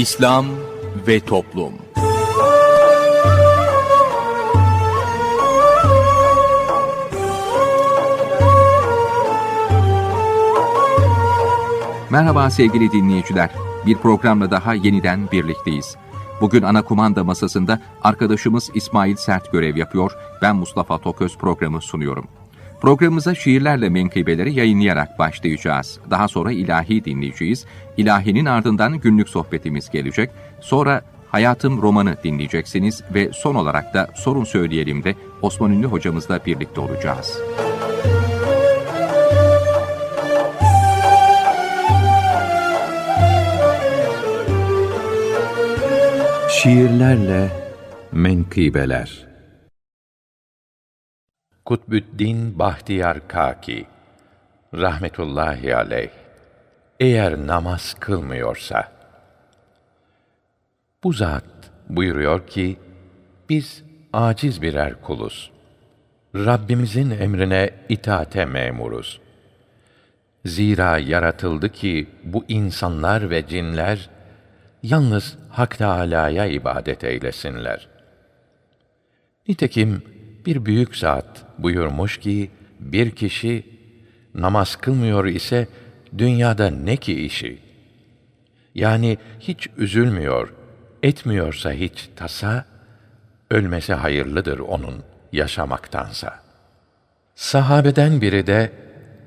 İslam ve Toplum Merhaba sevgili dinleyiciler. Bir programla daha yeniden birlikteyiz. Bugün ana kumanda masasında arkadaşımız İsmail Sert görev yapıyor. Ben Mustafa Toköz programı sunuyorum. Programımıza şiirlerle menkıbeleri yayınlayarak başlayacağız. Daha sonra ilahi dinleyeceğiz. İlahinin ardından günlük sohbetimiz gelecek. Sonra Hayatım romanı dinleyeceksiniz ve son olarak da sorun söyleyelim de Osman Ünlü hocamızla birlikte olacağız. Şiirlerle Menkıbeler Kutbüddin Bahtiyar Kaki Rahmetullahi aleyh Eğer namaz kılmıyorsa Bu zat buyuruyor ki biz aciz birer kuluz. Rabbimizin emrine itaate memuruz. Zira yaratıldı ki bu insanlar ve cinler yalnız Hak Teâlâ'ya ibadet eylesinler. Nitekim bir büyük zat buyurmuş ki, bir kişi namaz kılmıyor ise dünyada ne ki işi? Yani hiç üzülmüyor, etmiyorsa hiç tasa, ölmesi hayırlıdır onun yaşamaktansa. Sahabeden biri de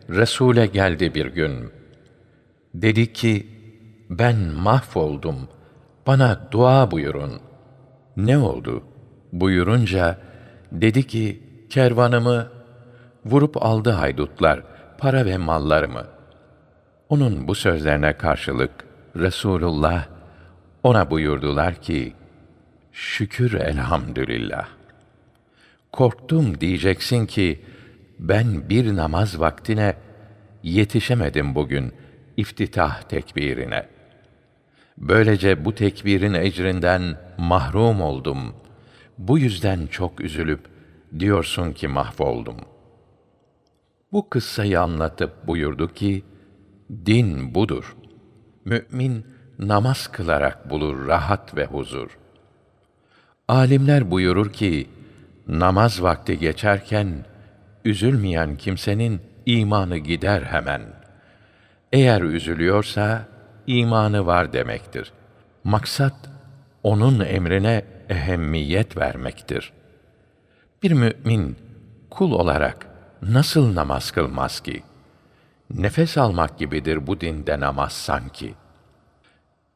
Resûle geldi bir gün. Dedi ki, ben mahvoldum, bana dua buyurun. Ne oldu? Buyurunca, dedi ki, kervanımı vurup aldı haydutlar, para ve mallarımı. Onun bu sözlerine karşılık Resulullah ona buyurdular ki, şükür elhamdülillah. Korktum diyeceksin ki, ben bir namaz vaktine yetişemedim bugün iftitah tekbirine. Böylece bu tekbirin ecrinden mahrum oldum. Bu yüzden çok üzülüp diyorsun ki mahvoldum. Bu kıssayı anlatıp buyurdu ki, din budur. Mü'min namaz kılarak bulur rahat ve huzur. Alimler buyurur ki, namaz vakti geçerken, üzülmeyen kimsenin imanı gider hemen. Eğer üzülüyorsa, imanı var demektir. Maksat, onun emrine ehemmiyet vermektir. Bir mümin, kul olarak nasıl namaz kılmaz ki? Nefes almak gibidir bu dinde namaz sanki.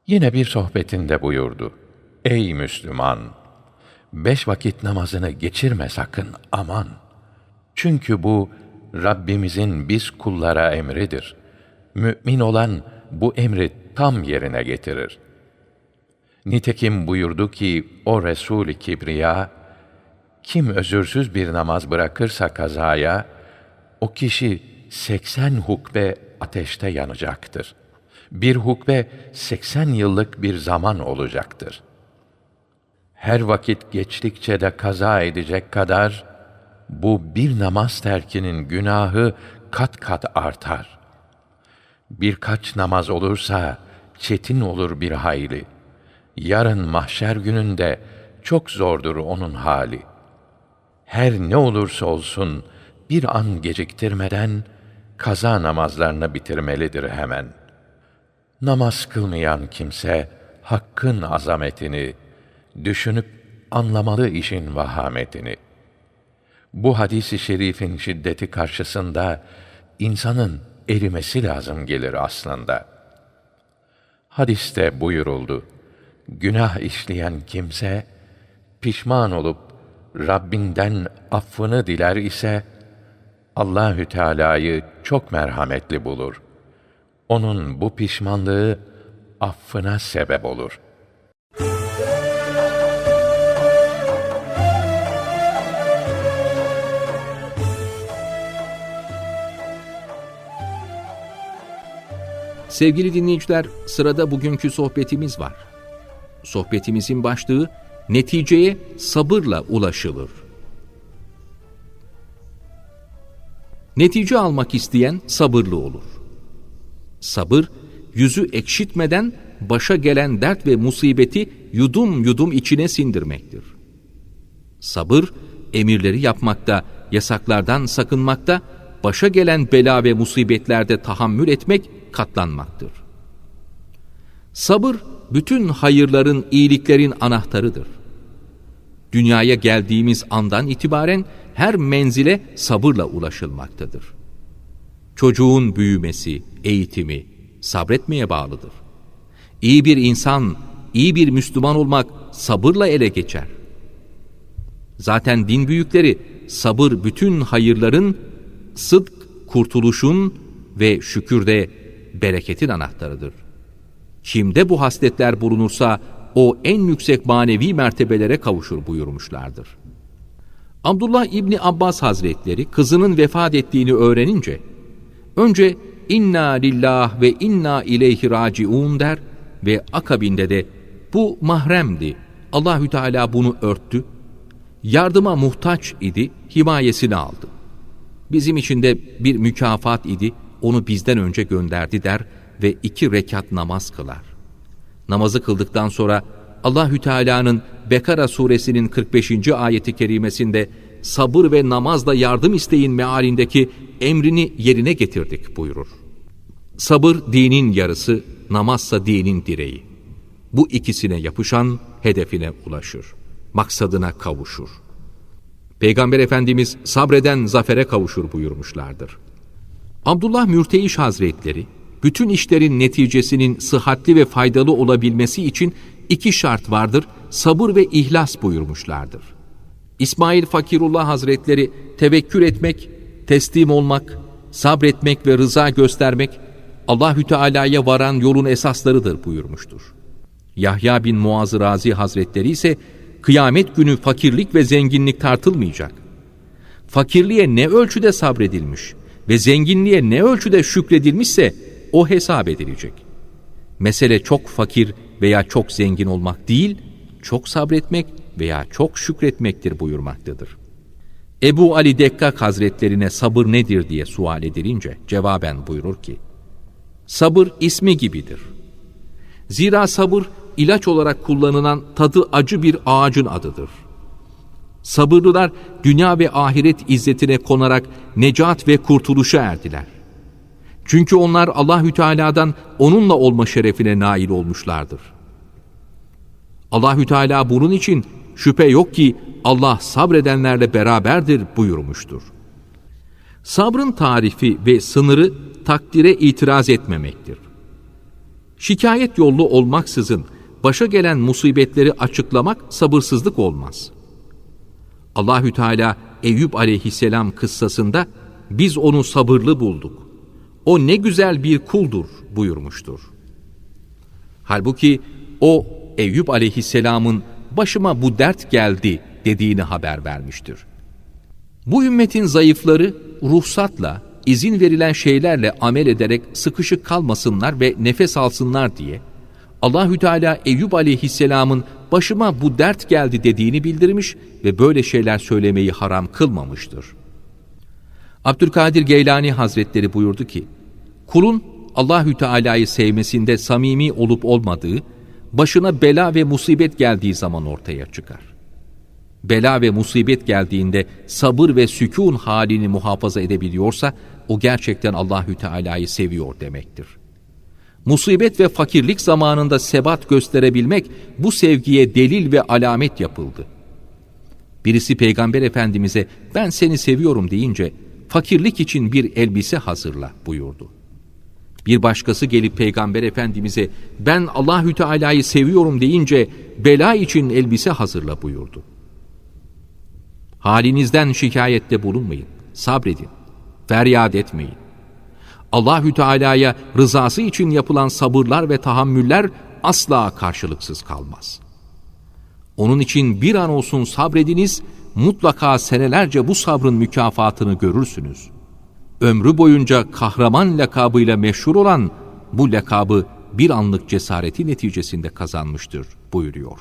Yine bir sohbetinde buyurdu. Ey Müslüman! Beş vakit namazını geçirme sakın, aman! Çünkü bu, Rabbimizin biz kullara emridir. Mü'min olan, bu emri tam yerine getirir. Nitekim buyurdu ki, o Resul-i Kibriya, kim özürsüz bir namaz bırakırsa kazaya, o kişi seksen hukbe ateşte yanacaktır. Bir hukbe seksen yıllık bir zaman olacaktır. Her vakit geçtikçe de kaza edecek kadar, bu bir namaz terkinin günahı kat kat artar. Birkaç namaz olursa, çetin olur bir hayli. Yarın mahşer gününde çok zordur onun hali. Her ne olursa olsun, bir an geciktirmeden, kaza namazlarını bitirmelidir hemen. Namaz kılmayan kimse, Hakk'ın azametini, düşünüp anlamalı işin vahametini. Bu hadisi şerifin şiddeti karşısında, insanın erimesi lazım gelir aslında. Hadiste buyuruldu, günah işleyen kimse, pişman olup, Rabbinden affını diler ise, Allahü Teala'yı çok merhametli bulur. Onun bu pişmanlığı affına sebep olur. Sevgili dinleyiciler, sırada bugünkü sohbetimiz var. Sohbetimizin başlığı neticeye sabırla ulaşılır. Netice almak isteyen sabırlı olur. Sabır, yüzü ekşitmeden başa gelen dert ve musibeti yudum yudum içine sindirmektir. Sabır, emirleri yapmakta, yasaklardan sakınmakta, başa gelen bela ve musibetlerde tahammül etmek, katlanmaktır. Sabır, bütün hayırların, iyiliklerin anahtarıdır. Dünyaya geldiğimiz andan itibaren her menzile sabırla ulaşılmaktadır. Çocuğun büyümesi, eğitimi sabretmeye bağlıdır. İyi bir insan, iyi bir Müslüman olmak sabırla ele geçer. Zaten din büyükleri sabır bütün hayırların, sıdk, kurtuluşun ve şükürde bereketin anahtarıdır. Kimde bu hasletler bulunursa o en yüksek manevi mertebelere kavuşur buyurmuşlardır. Abdullah İbni Abbas Hazretleri kızının vefat ettiğini öğrenince önce inna lillah ve inna ileyhi raciun der ve akabinde de bu mahremdi. Allahü Teala bunu örttü. Yardıma muhtaç idi, himayesini aldı. Bizim için de bir mükafat idi, onu bizden önce gönderdi der ve iki rekat namaz kılar. Namazı kıldıktan sonra Allahü Teala'nın Bekara suresinin 45. ayeti kerimesinde sabır ve namazla yardım isteyin mealindeki emrini yerine getirdik buyurur. Sabır dinin yarısı, namazsa dinin direği. Bu ikisine yapışan hedefine ulaşır. Maksadına kavuşur. Peygamber Efendimiz sabreden zafere kavuşur buyurmuşlardır. Abdullah Mürteyiş Hazretleri, bütün işlerin neticesinin sıhhatli ve faydalı olabilmesi için iki şart vardır, sabır ve ihlas buyurmuşlardır. İsmail Fakirullah Hazretleri tevekkül etmek, teslim olmak, sabretmek ve rıza göstermek Allahü Teala'ya varan yolun esaslarıdır buyurmuştur. Yahya bin Muaz Razi Hazretleri ise kıyamet günü fakirlik ve zenginlik tartılmayacak. Fakirliğe ne ölçüde sabredilmiş ve zenginliğe ne ölçüde şükredilmişse o hesap edilecek. Mesele çok fakir veya çok zengin olmak değil, çok sabretmek veya çok şükretmektir buyurmaktadır. Ebu Ali Dekkak Hazretlerine sabır nedir diye sual edilince cevaben buyurur ki, Sabır ismi gibidir. Zira sabır ilaç olarak kullanılan tadı acı bir ağacın adıdır. Sabırlılar dünya ve ahiret izzetine konarak necat ve kurtuluşa erdiler. Çünkü onlar Allahü Teala'dan onunla olma şerefine nail olmuşlardır. Allahü Teala bunun için şüphe yok ki Allah sabredenlerle beraberdir buyurmuştur. Sabrın tarifi ve sınırı takdire itiraz etmemektir. Şikayet yollu olmaksızın başa gelen musibetleri açıklamak sabırsızlık olmaz. Allahü Teala Eyüp aleyhisselam kıssasında biz onu sabırlı bulduk. O ne güzel bir kuldur buyurmuştur. Halbuki o Eyüp aleyhisselamın başıma bu dert geldi dediğini haber vermiştir. Bu ümmetin zayıfları ruhsatla, izin verilen şeylerle amel ederek sıkışık kalmasınlar ve nefes alsınlar diye Allahü Teala Eyüp Aleyhisselam'ın başıma bu dert geldi dediğini bildirmiş ve böyle şeyler söylemeyi haram kılmamıştır. Abdülkadir Geylani Hazretleri buyurdu ki: Kulun Allahü Teala'yı sevmesinde samimi olup olmadığı başına bela ve musibet geldiği zaman ortaya çıkar. Bela ve musibet geldiğinde sabır ve sükun halini muhafaza edebiliyorsa o gerçekten Allahü Teala'yı seviyor demektir. Musibet ve fakirlik zamanında sebat gösterebilmek bu sevgiye delil ve alamet yapıldı. Birisi Peygamber Efendimiz'e ben seni seviyorum deyince fakirlik için bir elbise hazırla buyurdu. Bir başkası gelip Peygamber Efendimiz'e ben Allahü Teala'yı seviyorum deyince bela için elbise hazırla buyurdu. Halinizden şikayette bulunmayın, sabredin, feryat etmeyin. Allahü Teala'ya rızası için yapılan sabırlar ve tahammüller asla karşılıksız kalmaz. Onun için bir an olsun sabrediniz, mutlaka senelerce bu sabrın mükafatını görürsünüz. Ömrü boyunca kahraman lakabıyla meşhur olan bu lakabı bir anlık cesareti neticesinde kazanmıştır buyuruyor.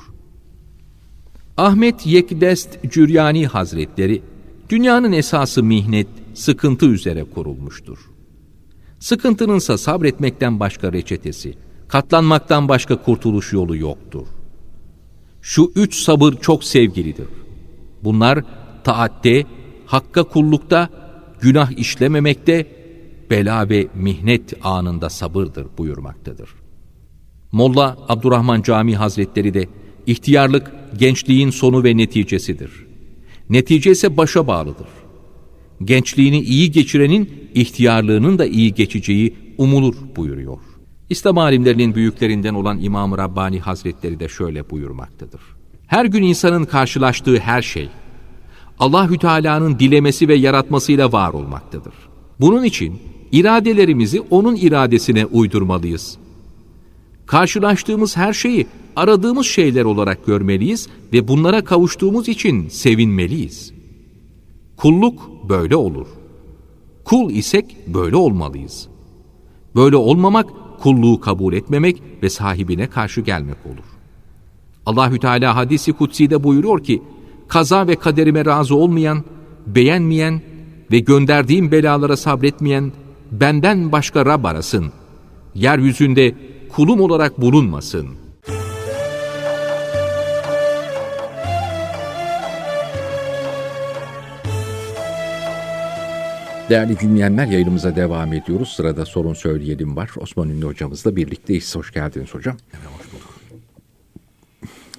Ahmet Yekdest Cüryani Hazretleri, dünyanın esası mihnet, sıkıntı üzere kurulmuştur. Sıkıntınınsa sabretmekten başka reçetesi, Katlanmaktan başka kurtuluş yolu yoktur. Şu üç sabır çok sevgilidir. Bunlar taatte, hakka kullukta, günah işlememekte, bela ve mihnet anında sabırdır buyurmaktadır. Molla Abdurrahman Cami Hazretleri de ihtiyarlık gençliğin sonu ve neticesidir. Netice ise başa bağlıdır. Gençliğini iyi geçirenin ihtiyarlığının da iyi geçeceği umulur buyuruyor. İslam alimlerinin büyüklerinden olan İmam-ı Rabbani Hazretleri de şöyle buyurmaktadır. Her gün insanın karşılaştığı her şey Allahü Teala'nın dilemesi ve yaratmasıyla var olmaktadır. Bunun için iradelerimizi onun iradesine uydurmalıyız. Karşılaştığımız her şeyi aradığımız şeyler olarak görmeliyiz ve bunlara kavuştuğumuz için sevinmeliyiz. Kulluk böyle olur. Kul isek böyle olmalıyız. Böyle olmamak kulluğu kabul etmemek ve sahibine karşı gelmek olur. Allahü Teala hadisi kutsi'de buyuruyor ki, kaza ve kaderime razı olmayan, beğenmeyen ve gönderdiğim belalara sabretmeyen benden başka Rab arasın. Yeryüzünde kulum olarak bulunmasın. Değerli dinleyenler yayınımıza devam ediyoruz. Sırada sorun söyleyelim var. Osman Ünlü hocamızla birlikteyiz. Hoş geldiniz hocam.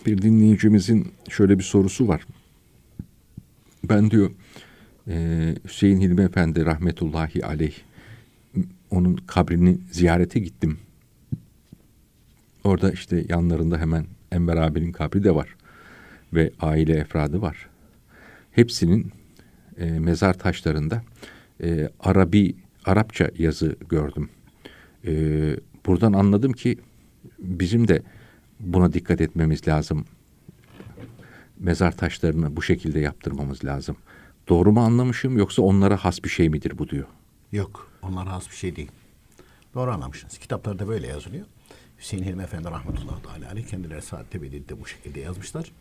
Bir dinleyicimizin şöyle bir sorusu var. Ben diyor e, Hüseyin Hilmi Efendi rahmetullahi aleyh onun kabrini ziyarete gittim. Orada işte yanlarında hemen Enver abinin kabri de var. Ve aile efradı var. Hepsinin e, mezar taşlarında e, Arabi, Arapça yazı gördüm. E, buradan anladım ki bizim de buna dikkat etmemiz lazım. Mezar taşlarını bu şekilde yaptırmamız lazım. Doğru mu anlamışım yoksa onlara has bir şey midir bu diyor. Yok, onlara has bir şey değil. Doğru anlamışsınız. Kitaplarda böyle yazılıyor. Hüseyin Hilmi Efendi rahmetullahi teala aleyh kendileri Saatte Bedil'de bu şekilde yazmışlar.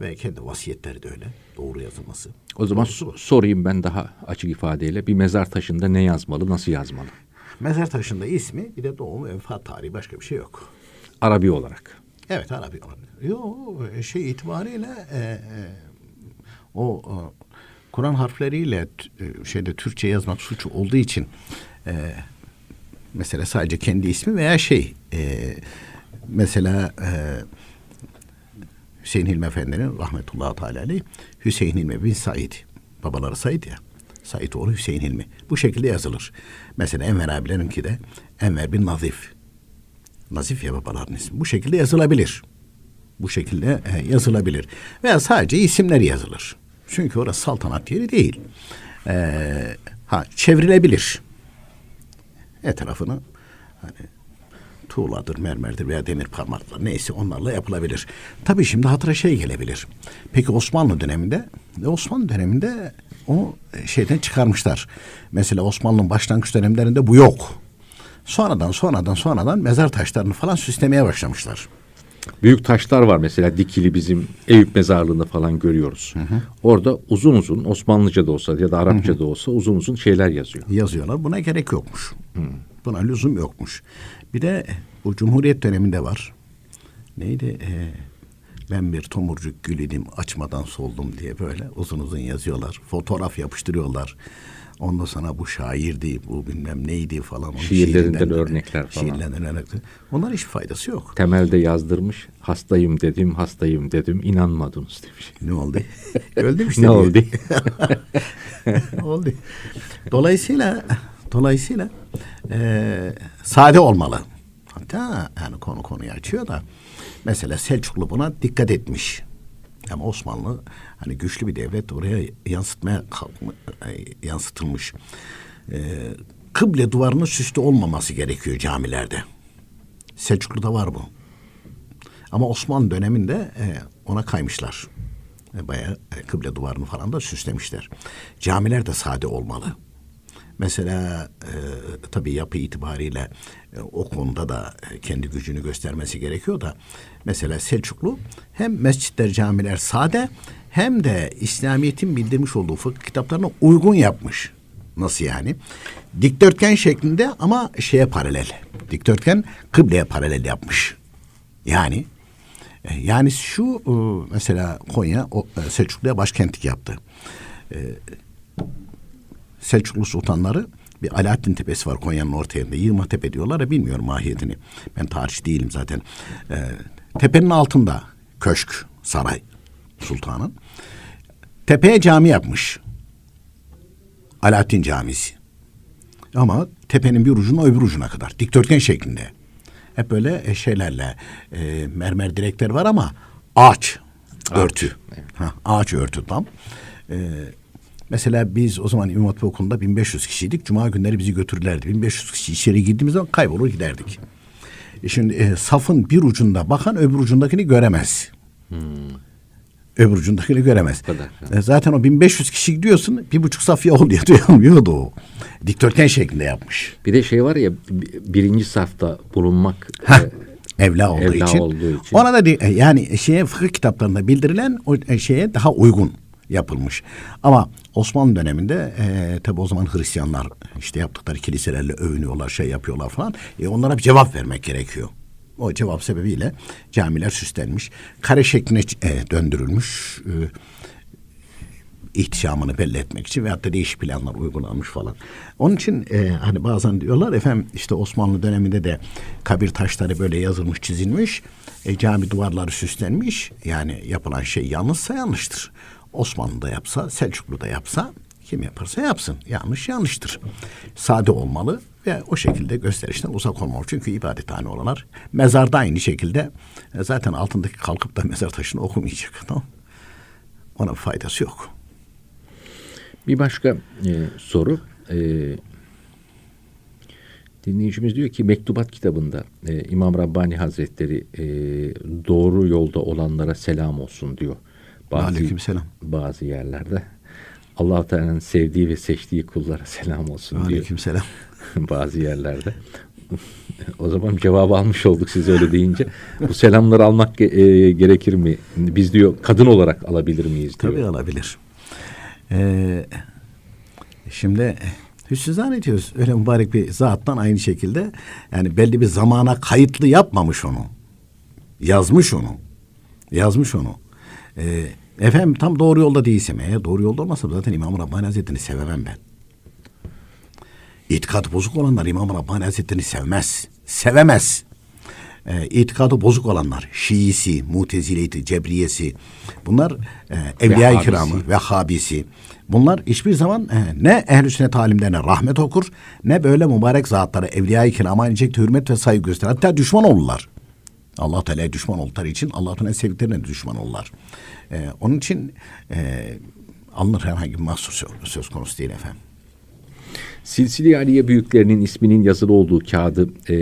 Ve kendi vasiyetleri de öyle. Doğru yazılması. O zaman Doğrusu sorayım ben daha açık ifadeyle. Bir mezar taşında ne yazmalı, nasıl yazmalı? Mezar taşında ismi bir de doğum ve vefat tarihi başka bir şey yok. Arabi olarak. Evet Arabi. Yok şey itibariyle e, e, o e, Kur'an harfleriyle e, şeyde Türkçe yazmak suç olduğu için e, mesela sadece kendi ismi veya şey e, mesela e, Hüseyin Hilmi Efendi'nin rahmetullahi teala Hüseyin Hilmi bin Said babaları Said ya Said oğlu Hüseyin Hilmi bu şekilde yazılır. Mesela Enver abilerinki de Enver bin Nazif Nazif ya babaların ismi. Bu şekilde yazılabilir. Bu şekilde e, yazılabilir. Veya sadece isimleri yazılır. Çünkü orası saltanat yeri değil. E, ha çevrilebilir. Etrafını hani tuğladır, mermerdir veya demir parmaklar neyse onlarla yapılabilir. Tabii şimdi hatıra şey gelebilir. Peki Osmanlı döneminde e, Osmanlı döneminde o e, şeyden çıkarmışlar. Mesela Osmanlı'nın başlangıç dönemlerinde bu yok. Sonradan sonradan sonradan mezar taşlarını falan süslemeye başlamışlar. Büyük taşlar var mesela dikili bizim Eyüp mezarlığında falan görüyoruz. Orada uzun uzun Osmanlıca da olsa ya da Arapça da olsa uzun uzun şeyler yazıyor. yazıyorlar. Buna gerek yokmuş. Buna lüzum yokmuş. Bir de bu Cumhuriyet döneminde var. Neydi? Ee, ben bir tomurcuk gül idim açmadan soldum diye böyle uzun uzun yazıyorlar. Fotoğraf yapıştırıyorlar. Ondan sonra bu şairdi, bu bilmem neydi falan. Şiirlerinden örnekler falan. Şiirlerinden örnekler. Onlar hiç faydası yok. Temelde yazdırmış hastayım dedim hastayım dedim inanmadınız demiş. Ne oldu? Öldüm işte. Ne oldu? oldu. Dolayısıyla dolayısıyla eee sade olmalı. Hatta yani konu konuyu açıyor da mesela Selçuklu buna dikkat etmiş. Ama Osmanlı hani güçlü bir devlet oraya yansıtmaya e, yansıtılmış. Eee kıble duvarının süslü olmaması gerekiyor camilerde. Selçuklu'da var bu. Ama Osmanlı döneminde e, ona kaymışlar. E, bayağı e, kıble duvarını falan da süslemişler. Camiler de sade olmalı. Mesela e, tabii yapı itibariyle e, o konuda da e, kendi gücünü göstermesi gerekiyor da mesela Selçuklu hem mescitler camiler sade hem de İslamiyet'in bildirmiş olduğu fıkıh kitaplarına uygun yapmış. Nasıl yani? Dikdörtgen şeklinde ama şeye paralel. Dikdörtgen kıbleye paralel yapmış. Yani e, yani şu e, mesela Konya Selçuklu'ya başkentlik yaptı. Selçuklu sultanları bir Alaaddin Tepesi var Konya'nın orta yerinde. Yığma Tepe diyorlar ya bilmiyorum mahiyetini. Ben tarihçi değilim zaten. E, tepenin altında köşk, saray sultanın. Tepeye cami yapmış. Alaaddin Camisi. Ama tepenin bir ucundan öbür ucuna kadar. Dikdörtgen şeklinde. Hep böyle e, şeylerle e, mermer direkler var ama ağaç, örtü. Ha, ağaç örtü tam. E, mesela biz o zaman İmam Hatip Okulu'nda 1500 kişiydik. Cuma günleri bizi götürürlerdi. 1500 kişi içeri girdiğimiz zaman kaybolur giderdik. E şimdi e, safın bir ucunda bakan öbür ucundakini göremez. Öbür ucundakini göremez. kadar, E, zaten o 1500 kişi gidiyorsun bir buçuk saf yol diye duyamıyordu o. Dikdörtgen şeklinde yapmış. Bir de şey var ya bi- birinci safta bulunmak Heh, e, evla olduğu evla için. olduğu için. Ona da e, yani şeye fıkıh kitaplarında bildirilen o e, şeye daha uygun yapılmış. Ama Osmanlı döneminde e, tabi o zaman Hristiyanlar işte yaptıkları kiliselerle övünüyorlar, şey yapıyorlar falan. E, onlara bir cevap vermek gerekiyor. O cevap sebebiyle camiler süslenmiş. Kare şekline e, döndürülmüş. E, ihtişamını belli etmek için veyahut da değişik planlar uygulanmış falan. Onun için e, hani bazen diyorlar efendim işte Osmanlı döneminde de kabir taşları böyle yazılmış çizilmiş. E, cami duvarları süslenmiş. Yani yapılan şey yanlışsa yanlıştır. Osmanlı da yapsa, Selçuklu da yapsa kim yaparsa yapsın. Yanlış yanlıştır. Sade olmalı ve o şekilde gösterişten uzak olmalı. Çünkü ibadethane oralar. Mezarda aynı şekilde e, zaten altındaki kalkıp da mezar taşını okumayacak. Tamam. Ona faydası yok. Bir başka e, soru. E, dinleyicimiz diyor ki Mektubat kitabında e, İmam Rabbani Hazretleri e, doğru yolda olanlara selam olsun diyor. Aleykümselam. Bazı yerlerde. allah Teala'nın sevdiği ve seçtiği kullara selam olsun diyor. Aleykümselam. bazı yerlerde. o zaman cevabı almış olduk siz öyle deyince. Bu selamları almak e, gerekir mi? Biz diyor kadın olarak alabilir miyiz diyor. Tabii alabilir. Ee, şimdi hüsnü zannediyoruz. Öyle mübarek bir zattan aynı şekilde yani belli bir zamana kayıtlı yapmamış onu. Yazmış onu. Yazmış onu. Ee, efendim tam doğru yolda değilsem eğer doğru yolda olmasam zaten İmam-ı Rabbani Hazretleri'ni sevemem ben. İtikadı bozuk olanlar İmam-ı Rabbani Hazretleri'ni sevmez. Sevemez. E, itikadı bozuk olanlar, Şiisi, Mutezileti, Cebriyesi, bunlar e, Evliya-i. Kiramı, Vehhabisi. Bunlar hiçbir zaman e, ne ehl-i sünnet alimlerine rahmet okur, ne böyle mübarek zatlara, Evliya-i Kiram'a şekilde hürmet ve saygı gösterir. Hatta düşman olurlar. Allah Teala'ya düşman oldukları için Allah Teala'nın sevdiklerine düşman olurlar. E, onun için e, alınır herhangi bir mahsur söz, söz konusu değil efendim. Silsile Aliye büyüklerinin isminin yazılı olduğu kağıdı e,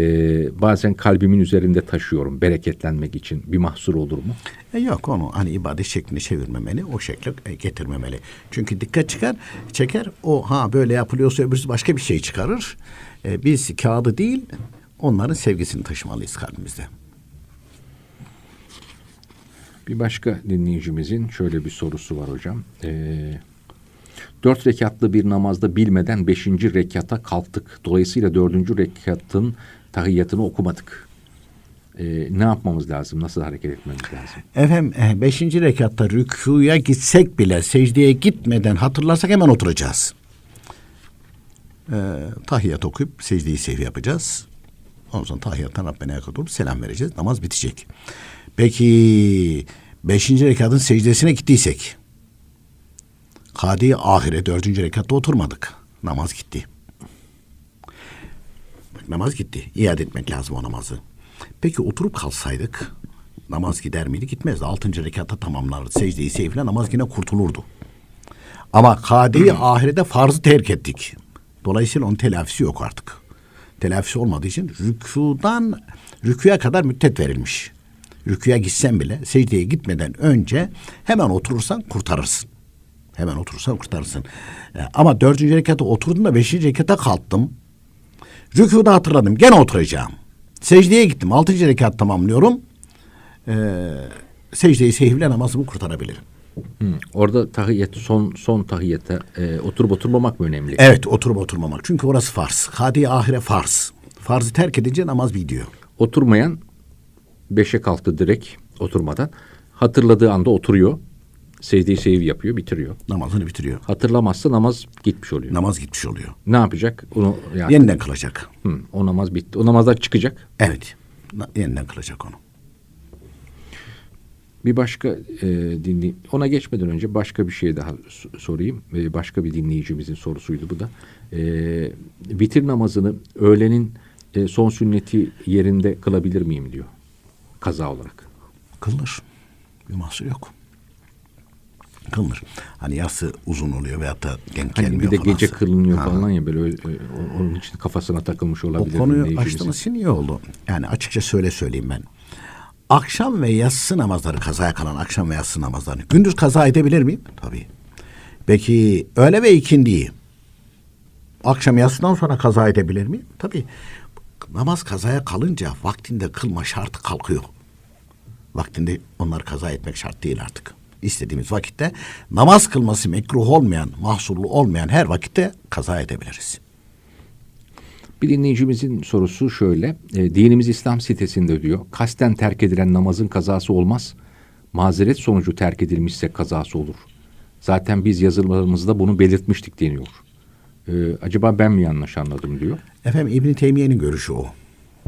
bazen kalbimin üzerinde taşıyorum bereketlenmek için. Bir mahsur olur mu? E yok onu hani ibadet şeklini çevirmemeli, o şekle e, getirmemeli. Çünkü dikkat çıkar, çeker. O ha böyle yapılıyorsa öbürsü başka bir şey çıkarır. E, biz kağıdı değil, onların sevgisini taşımalıyız kalbimizde. Bir başka dinleyicimizin şöyle bir sorusu var hocam. Ee, dört rekatlı bir namazda bilmeden beşinci rekata kalktık. Dolayısıyla dördüncü rekatın tahiyyatını okumadık. Ee, ne yapmamız lazım? Nasıl hareket etmemiz lazım? Efendim e, beşinci rekatta rükuya gitsek bile secdeye gitmeden hatırlarsak hemen oturacağız. E, tahiyyat okuyup secdeyi sevi yapacağız. Ondan sonra tahiyyattan yakın olup selam vereceğiz. Namaz bitecek. Peki beşinci rekatın secdesine gittiysek Kadi ahire dördüncü rekatta oturmadık. Namaz gitti. Namaz gitti. İade etmek lazım o namazı. Peki oturup kalsaydık namaz gider miydi? Gitmezdi. Altıncı rekatta tamamlardı. Secdeyi sevle namaz yine kurtulurdu. Ama kadi ahirede farzı terk ettik. Dolayısıyla onun telafisi yok artık. Telafisi olmadığı için rükudan rüküye kadar müddet verilmiş. Rüküye gitsen bile secdeye gitmeden önce hemen oturursan kurtarırsın. Hemen oturursan kurtarırsın. E, ama dördüncü rekata oturdum da beşinci rekata kalktım. Rükûda hatırladım. Gene oturacağım. Secdeye gittim. Altıncı rekat tamamlıyorum. Ee, secdeyi sehivle namazımı kurtarabilirim. Orada tahiyyat son son tahiyyata e, oturup oturmamak mı önemli? Evet oturup oturmamak. Çünkü orası farz. Hadi ahire farz. Farzı terk edince namaz bitiyor. Oturmayan beşe kalktı direkt oturmadan. Hatırladığı anda oturuyor. Secde-i sehiv yapıyor, bitiriyor. Namazını bitiriyor. Hatırlamazsa namaz gitmiş oluyor. Namaz gitmiş oluyor. ne yapacak? Onu yani Yeniden kılacak. Hı, o namaz bitti. O namazdan çıkacak. Evet. Na- Yeniden kılacak onu. Bir başka e, dinley ona geçmeden önce başka bir şey daha sorayım. E, başka bir dinleyicimizin sorusuydu bu da. E, vitir namazını öğlenin e, son sünneti yerinde kılabilir miyim diyor. Kaza olarak. Kılınır. Bir mahsur yok. Kılınır. Hani yası uzun oluyor veyahut da denk Hani gelmiyor bir de falan. gece kılınıyor Ha. falan ya böyle öyle, e, o- onun için kafasına takılmış O olabilir. konuyu dinleyicimizin. açtığınız için iyi oldu. Yani açıkça söyle söyleyeyim ben. Akşam ve yatsı namazları kazaya kalan akşam ve yatsı namazlarını gündüz kaza edebilir miyim? Tabii. Peki öğle ve ikindiyi akşam yatsıdan sonra kaza edebilir miyim? Tabii. Namaz kazaya kalınca vaktinde kılma şartı kalkıyor. Vaktinde onları kaza etmek şart değil artık. İstediğimiz vakitte namaz kılması mekruh olmayan, mahsurlu olmayan her vakitte kaza edebiliriz. Bir dinleyicimizin sorusu şöyle. E, dinimiz İslam sitesinde diyor. Kasten terk edilen namazın kazası olmaz. Mazeret sonucu terk edilmişse kazası olur. Zaten biz yazılarımızda bunu belirtmiştik deniyor. E, acaba ben mi yanlış anladım diyor. Efendim İbn Teymiye'nin görüşü o.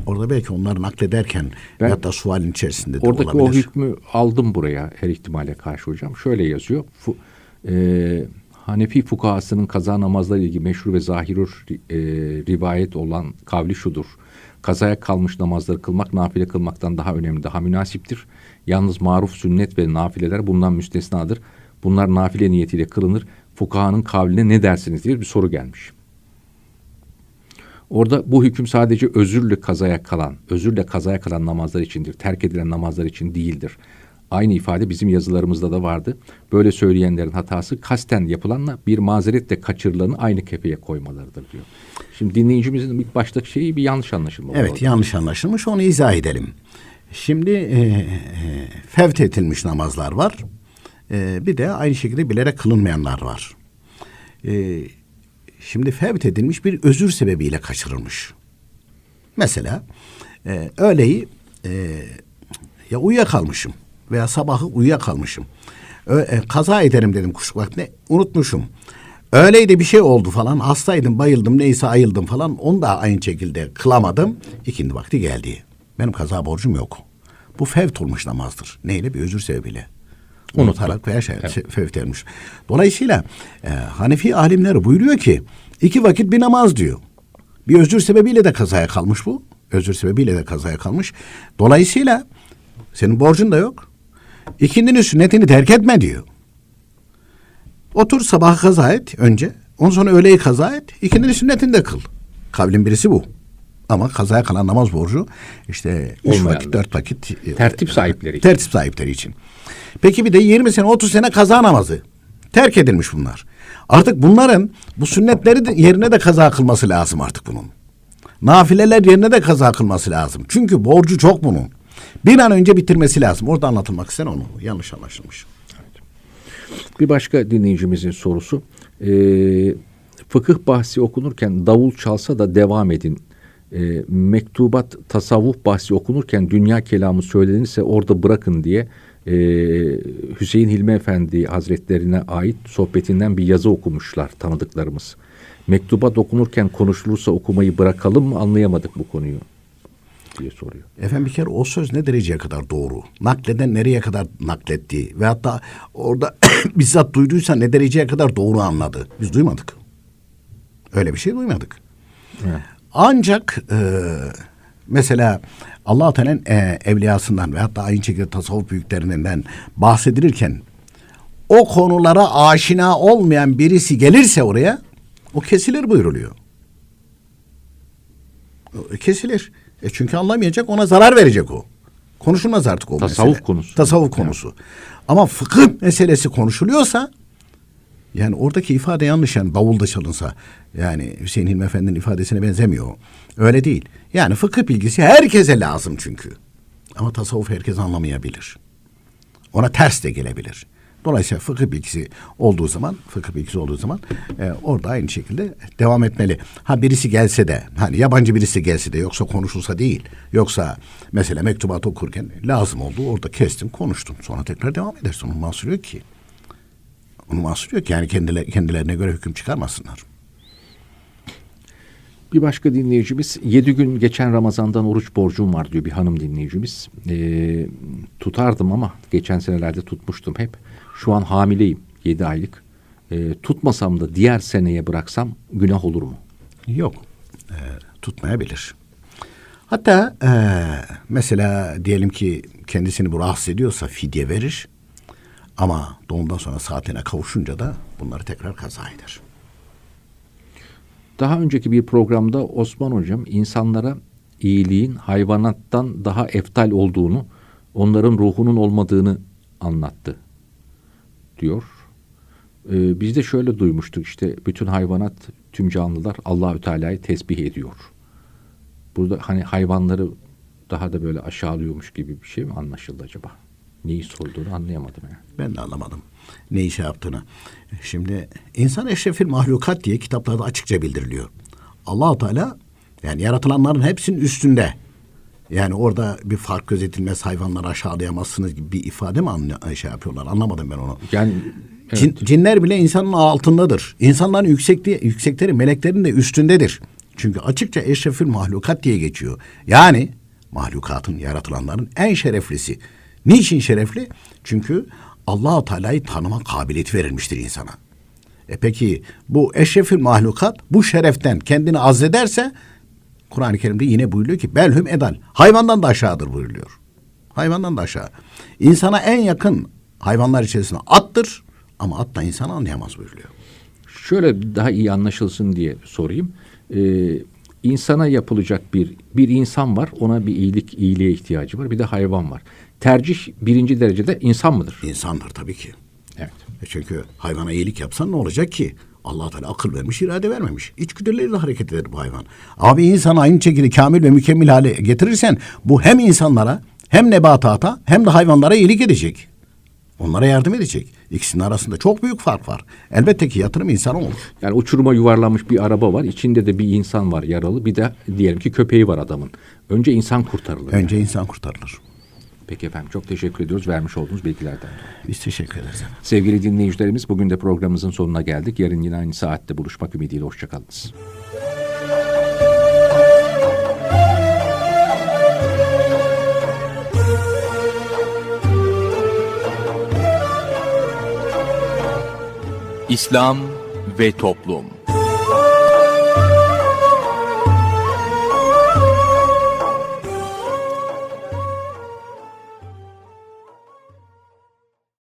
Orada belki onları naklederken Ben- veyahut da sualin içerisinde de Oradaki olabilir. o hükmü aldım buraya her ihtimale karşı hocam. Şöyle yazıyor. Fu, e, Hanefi fukahasının kaza namazla ilgili meşhur ve zahirur e, rivayet olan kavli şudur. Kazaya kalmış namazları kılmak nafile kılmaktan daha önemli, daha münasiptir. Yalnız maruf sünnet ve nafileler bundan müstesnadır. Bunlar nafile niyetiyle kılınır. Fukahanın kavline ne dersiniz diye bir soru gelmiş. Orada bu hüküm sadece özürle kazaya kalan, özürle kazaya kalan namazlar içindir. Terk edilen namazlar için değildir. Aynı ifade bizim yazılarımızda da vardı. Böyle söyleyenlerin hatası kasten yapılanla bir mazeretle kaçırılanı aynı kefeye koymalarıdır diyor. Şimdi dinleyicimizin ilk baştaki şeyi bir yanlış anlaşılma. Evet oldu. yanlış anlaşılmış onu izah edelim. Şimdi e, e, fevt edilmiş namazlar var. E, bir de aynı şekilde bilerek kılınmayanlar var. E, şimdi fevt edilmiş bir özür sebebiyle kaçırılmış. Mesela e, öğleyi e, ya uyuyakalmışım veya sabahı uyuyakalmışım. Ö, e, kaza ederim dedim kuşluk vaktinde unutmuşum. Öğleydi bir şey oldu falan hastaydım bayıldım neyse ayıldım falan onu da aynı şekilde kılamadım. İkindi vakti geldi. Benim kaza borcum yok. Bu fevt olmuş namazdır. Neyle? Bir özür sebebiyle. Unutarak veya şey, se- fevt edilmiş. Dolayısıyla e, Hanefi alimleri buyuruyor ki iki vakit bir namaz diyor. Bir özür sebebiyle de kazaya kalmış bu. Özür sebebiyle de kazaya kalmış. Dolayısıyla senin borcun da yok. İkindinin sünnetini terk etme diyor. Otur sabah kaza et önce. Ondan sonra öğleyi kaza et. İkindinin sünnetini de kıl. Kavlin birisi bu. Ama kazaya kalan namaz borcu işte üç vakit, dört vakit. e, Tertip sahipleri için. Tertip sahipleri için. Peki bir de 20 sene 30 sene kaza namazı. Terk edilmiş bunlar. Artık bunların bu sünnetleri de yerine de kaza kılması lazım artık bunun. Nafileler yerine de kaza kılması lazım. Çünkü borcu çok bunun. Bir an önce bitirmesi lazım. Orada anlatılmak isteyen onu. Yanlış anlaşılmış. Bir başka dinleyicimizin sorusu. E, fıkıh bahsi okunurken davul çalsa da devam edin. E, mektubat tasavvuf bahsi okunurken dünya kelamı söylenirse orada bırakın diye e, Hüseyin Hilmi Efendi Hazretlerine ait sohbetinden bir yazı okumuşlar tanıdıklarımız. Mektubat okunurken konuşulursa okumayı bırakalım mı anlayamadık bu konuyu diye soruyor. Efendim bir kere o söz ne dereceye kadar doğru? Nakleden nereye kadar naklettiği ve hatta orada bizzat duyduysa ne dereceye kadar doğru anladı. Biz duymadık. Öyle bir şey duymadık. Evet. Ancak e, mesela Allah Teala'nın e, evliyasından ve hatta aynı şekilde tasavvuf büyüklerinden bahsedilirken o konulara aşina olmayan birisi gelirse oraya o kesilir buyuruluyor. O Kesilir. E çünkü anlamayacak ona zarar verecek o. Konuşulmaz artık o Tasavvuf mesele. konusu. Tasavvuf konusu. Ama fıkıh meselesi konuşuluyorsa yani oradaki ifade yanlış yani davulda çalınsa. Yani Hüseyin Hilmi Efendi'nin ifadesine benzemiyor. o. Öyle değil. Yani fıkıh bilgisi herkese lazım çünkü. Ama tasavvuf herkes anlamayabilir. Ona ters de gelebilir. Dolayısıyla fıkıh bilgisi olduğu zaman, fıkıh bilgisi olduğu zaman e, orada aynı şekilde devam etmeli. Ha birisi gelse de, hani yabancı birisi gelse de yoksa konuşulsa değil. Yoksa mesela mektubat okurken lazım oldu orada kestin konuştun. Sonra tekrar devam edersin. Onun mahsuru yok ki. Onun mahsuru yok ki. Yani kendiler, kendilerine göre hüküm çıkarmasınlar. Bir başka dinleyicimiz 7 gün geçen Ramazan'dan oruç borcum var diyor bir hanım dinleyicimiz. Ee, tutardım ama geçen senelerde tutmuştum hep. Şu an hamileyim 7 aylık. Ee, tutmasam da diğer seneye bıraksam günah olur mu? Yok. Ee, tutmayabilir. Hatta e, mesela diyelim ki kendisini bu rahatsız ediyorsa fidye verir. Ama doğumdan sonra saatine kavuşunca da bunları tekrar kaza eder. Daha önceki bir programda Osman Hocam insanlara iyiliğin hayvanattan daha eftal olduğunu, onların ruhunun olmadığını anlattı diyor. Ee, biz de şöyle duymuştuk işte bütün hayvanat, tüm canlılar Allahü Teala'yı tesbih ediyor. Burada hani hayvanları daha da böyle aşağılıyormuş gibi bir şey mi anlaşıldı acaba? Neyi sorduğunu anlayamadım yani. Ben de anlamadım ne işe yaptığını. Şimdi insan eşrefil mahlukat diye kitaplarda açıkça bildiriliyor. allah Teala yani yaratılanların hepsinin üstünde. Yani orada bir fark gözetilmez hayvanları aşağılayamazsınız gibi bir ifade mi anla, şey yapıyorlar anlamadım ben onu. Yani evet. Cin, cinler bile insanın altındadır. İnsanların yüksekliği, yüksekleri meleklerin de üstündedir. Çünkü açıkça eşrefül mahlukat diye geçiyor. Yani mahlukatın, yaratılanların en şereflisi. Niçin şerefli? Çünkü allah Teala'yı tanıma kabiliyeti verilmiştir insana. E peki bu eşrefül mahlukat bu şereften kendini azzederse Kur'an-ı Kerim'de yine buyuruyor ki belhüm edal. Hayvandan da aşağıdır buyuruluyor. Hayvandan da aşağı. İnsana en yakın hayvanlar içerisinde attır ama at da insanı anlayamaz buyuruluyor. Şöyle daha iyi anlaşılsın diye sorayım. Ee, insana yapılacak bir bir insan var. Ona bir iyilik, iyiliğe ihtiyacı var. Bir de hayvan var. Tercih birinci derecede insan mıdır? İnsandır tabii ki. Evet. E çünkü hayvana iyilik yapsan ne olacak ki? allah Teala akıl vermiş, irade vermemiş. İçgüdüleriyle hareket eder bu hayvan. Abi insan aynı şekilde kamil ve mükemmel hale getirirsen bu hem insanlara hem nebatata hem de hayvanlara iyilik edecek. Onlara yardım edecek. İkisinin arasında çok büyük fark var. Elbette ki yatırım insana olur. Yani uçuruma yuvarlanmış bir araba var. İçinde de bir insan var yaralı. Bir de diyelim ki köpeği var adamın. Önce insan kurtarılır. Önce insan kurtarılır. Peki efendim çok teşekkür ediyoruz vermiş olduğunuz bilgilerden. Biz teşekkür ederiz. Sevgili dinleyicilerimiz bugün de programımızın sonuna geldik. Yarın yine aynı saatte buluşmak ümidiyle hoşçakalınız. İslam ve Toplum